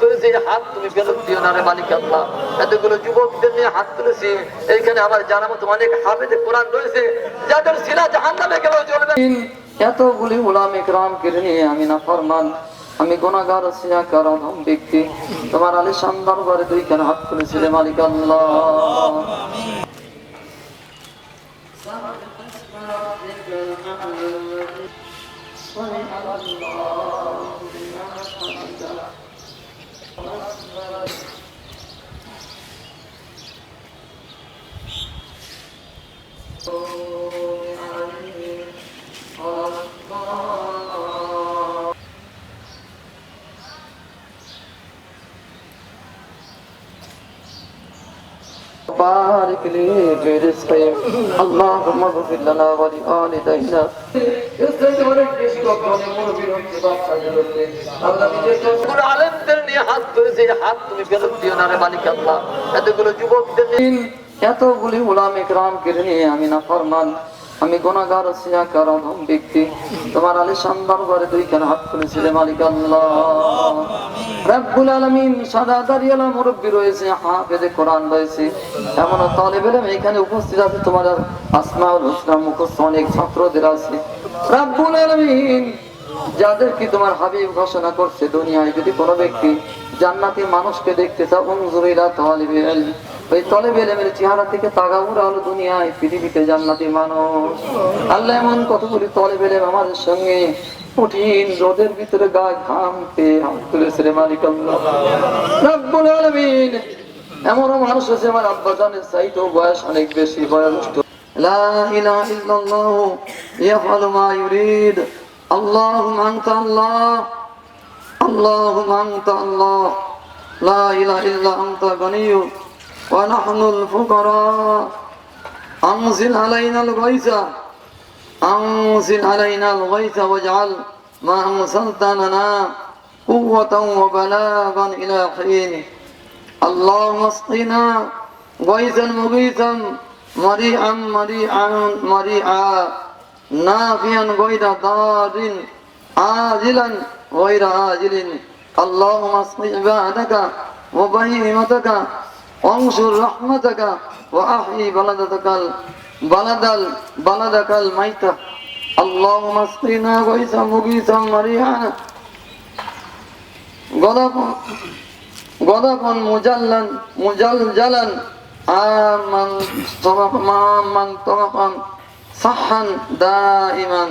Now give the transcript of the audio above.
তুলেছি হাত তুমি ফেরত দিও না রে মালিক আল্লাহ। এতগুলো যুবকদের নিয়ে হাত তুলেছি এইখানে আমার জানা মতো অনেক হাফেজে কোরআন রয়েছে যাদের সিনা জাহান নামে গেলেও চলবে এতগুলি উলাম একরাম নিয়ে আমি না ফরমান আমি গোনাগার সিয়াকার অধম ব্যক্তি তোমার আলী সান্দার ঘরে দুইখানে হাত তুলেছিলে মালিক আল্লাহ। بارك لي في رزقي اللهم اغفر لنا ولوالدينا আলেমদের নিয়ে হাত তুলেছে এই হাত তুমি ফেরত দিও না রে মালিক আল্লাহ এতগুলো যুবকদের নিয়ে এতগুলি উলাম একরাম কেড়ে নিয়ে আমি না ফরমান আমি গোনাগার সিয়াকার, অধম ব্যক্তি। তোমার আলী সান্দার ঘরে দুইখানে হাত তুলেছিলে, মালিক আল্লাহ। রব্বুল আলামিন সাদা দাঁড়িয়ালা মুরব্বী রয়েছে, হাফেজে কোরআন রয়েছে। এমন তালেব ইলম এখানে উপস্থিত আছে, তোমার আসমাউল হুসনা মুখস্থ অনেক ছাত্রদের আছে। রব্বুল আলামিন, যাদেরকে তোমার হাবিব ঘোষণা করছে দুনিয়ায়, যদি কোনো ব্যক্তি জান্নাতি মানুষকে দেখতে চাও উনজুরিলা তালিবে ইলম ওই তলেবে ইলমের চেহারা থেকে তাগাউরা হলো দুনিয়ায় পৃথিবীতে জান্নাতি মানুষ আল্লাহ এমন কতগুলি তলেবে ইলম আমাদের সঙ্গে কঠিন রোদের ভিতরে গা ঘাম পেয়ে হাত তুলেছে রে মালিক আল্লাহ রব্বুল আলামিন এমনও মানুষ আছে আমার আব্বা জানের চাইতেও বয়স অনেক বেশি বয়োজ্যেষ্ঠ لا إله إلا الله يفعل ما يريد اللهم أنت الله اللهم أنت الله لا إله إلا أنت غني ونحن الفقراء أنزل علينا الغيث أنزل علينا الغيث واجعل ما أنزلت لنا قوة وبلاغا إلى حين اللهم اسقنا غيثا مغيثا مريعا مريعا مريعا نافيا غير ضار عاجلا غير عاجل اللهم اسق عبادك وبهيمتك وانشر رحمتك واحيي بلدتك بلد بلدك الميت اللهم اسقنا غيثا مغيثا مريعا غضبا غضبا مجلا مجلجلا عاما طرقا عاما طرقا صحا دائما